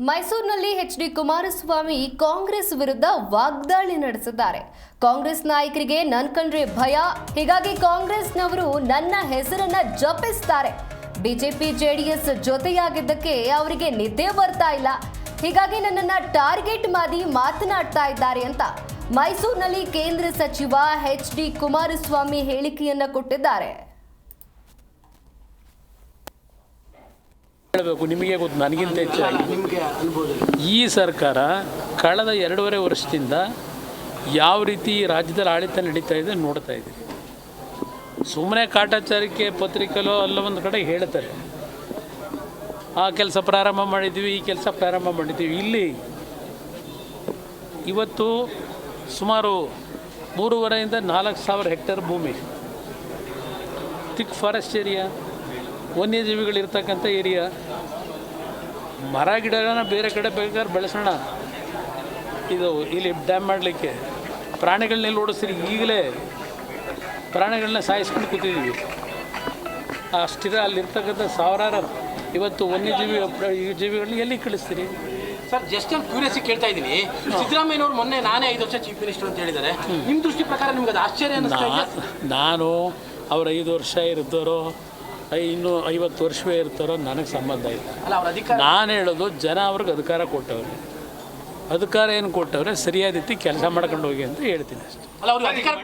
ಮೈಸೂರಿನಲ್ಲಿ H D Kumaraswamy Congress ವಿರುದ್ಧ ವಾಗ್ದಾಳಿ ನಡೆಸಿದ್ದಾರೆ. ಕಾಂಗ್ರೆಸ್ ನಾಯಕರಿಗೆ ನನ್ ಕಂಡ್ರೆ ಭಯ, ಹೀಗಾಗಿ ಕಾಂಗ್ರೆಸ್ನವರು ನನ್ನ ಹೆಸರನ್ನ ಜಪಿಸ್ತಾರೆ. ಬಿಜೆಪಿ ಜೆಡಿಎಸ್ ಜೊತೆಯಾಗಿದ್ದಕ್ಕೆ ಅವರಿಗೆ ನಿದ್ದೆ ಬರ್ತಾ ಇಲ್ಲ. ಹೀಗಾಗಿ ನನ್ನನ್ನ ಟಾರ್ಗೆಟ್ ಮಾಡಿ ಮಾತನಾಡ್ತಾ ಇದ್ದಾರೆ ಅಂತ ಮೈಸೂರಿನಲ್ಲಿ ಕೇಂದ್ರ ಸಚಿವ ಎಚ್ ಡಿ ಕುಮಾರಸ್ವಾಮಿ ಹೇಳಿಕೆಯನ್ನ ಕೊಟ್ಟಿದ್ದಾರೆ. ಹೇಳಬೇಕು ನಿಮಗೆ ಗೊತ್ತು ನನಗಿಂತ ಹೆಚ್ಚಾಗಿ. ಈ ಸರ್ಕಾರ ಕಳೆದ ಎರಡೂವರೆ ವರ್ಷದಿಂದ ಯಾವ ರೀತಿ ರಾಜ್ಯದಲ್ಲಿ ಆಡಳಿತ ನಡೀತಾ ಇದೆ ನೋಡ್ತಾ ಇದ್ದೀವಿ ಸುಮ್ಮನೆ ಕಾಟಾಚಾರಕ್ಕೆ ಪತ್ರಿಕೆಲೋ ಅಲ್ಲ ಒಂದು ಕಡೆ ಹೇಳ್ತಾರೆ. ಆ ಕೆಲಸ ಪ್ರಾರಂಭ ಮಾಡಿದ್ದೀವಿ ಈ ಕೆಲಸ ಪ್ರಾರಂಭ ಮಾಡಿದ್ದೀವಿ. ಇಲ್ಲಿ ಇವತ್ತು ಸುಮಾರು ಮೂರುವರೆಯಿಂದ ನಾಲ್ಕು ಸಾವಿರ ಹೆಕ್ಟೇರ್ ಭೂಮಿ. ಥಿಕ್ ಫಾರೆಸ್ಟ್ ಏರಿಯಾ ವನ್ಯಜೀವಿಗಳಿರ್ತಕ್ಕಂಥ ಏರಿಯಾ. ಮರ ಗಿಡಗಳನ್ನ ಬೇರೆ ಕಡೆ ಬೇಕಾದ್ರೆ ಬೆಳೆಸೋಣ. ಇದು ಇಲ್ಲಿ ಡ್ಯಾಮ್ ಮಾಡಲಿಕ್ಕೆ. ಪ್ರಾಣಿಗಳನ್ನೆಲ್ಲ ಓಡಿಸ್ರಿ ಈಗಲೇ ಪ್ರಾಣಿಗಳನ್ನ ಸಾಯಿಸ್ಕೊಂಡು ಕೂತಿದ್ದೀವಿ ಅಷ್ಟಿರ ಅಲ್ಲಿರ್ತಕ್ಕಂಥ ಸಾವಿರಾರು ಇವತ್ತು ವನ್ಯಜೀವಿ ಜೀವಿಗಳನ್ನ ಎಲ್ಲಿ ಕಳಿಸ್ತೀರಿ? ಸರ್ ಜಸ್ಟ್ ಒಂದು ಕ್ಯೂರಿಯಸಿ ಕೇಳ್ತಾ ಇದ್ದೀನಿ. ಸಿದ್ದರಾಮಯ್ಯನವರು ಮೊನ್ನೆ ನಾನೇ ಐದು ವರ್ಷ ಚೀಫ್ ಮಿನಿಸ್ಟರ್ ಅಂತ ಹೇಳಿದ್ದಾರೆ. ನಿಮ್ಮ ದೃಷ್ಟಿ ಪ್ರಕಾರ ನಿಮ್ಗೆ ಅದು ಆಶ್ಚರ್ಯ ನಾನು ಅವ್ರು ಐದು ವರ್ಷ ಐ- ಇನ್ನೂ ಐವತ್ತು ವರ್ಷವೇ ಇರ್ತಾರೋ ನನಗೆ ಸಂಬಂಧ ಇಲ್ಲ. ನಾನು ಹೇಳೋದು ಜನ ಅವ್ರಿಗೆ ಅಧಿಕಾರ ಕೊಟ್ಟವ್ರೆ. ಅಧಿಕಾರ ಏನು ಕೊಟ್ಟವ್ರೆ? ಸರಿಯಾದ ರೀತಿ ಕೆಲಸ ಮಾಡ್ಕೊಂಡು ಹೋಗಿ ಅಂತ ಹೇಳ್ತೀನಿ ಅಷ್ಟೇ. ಅಲ್ಲ ಅವ್ರಿಗೆ ಅಧಿಕಾರ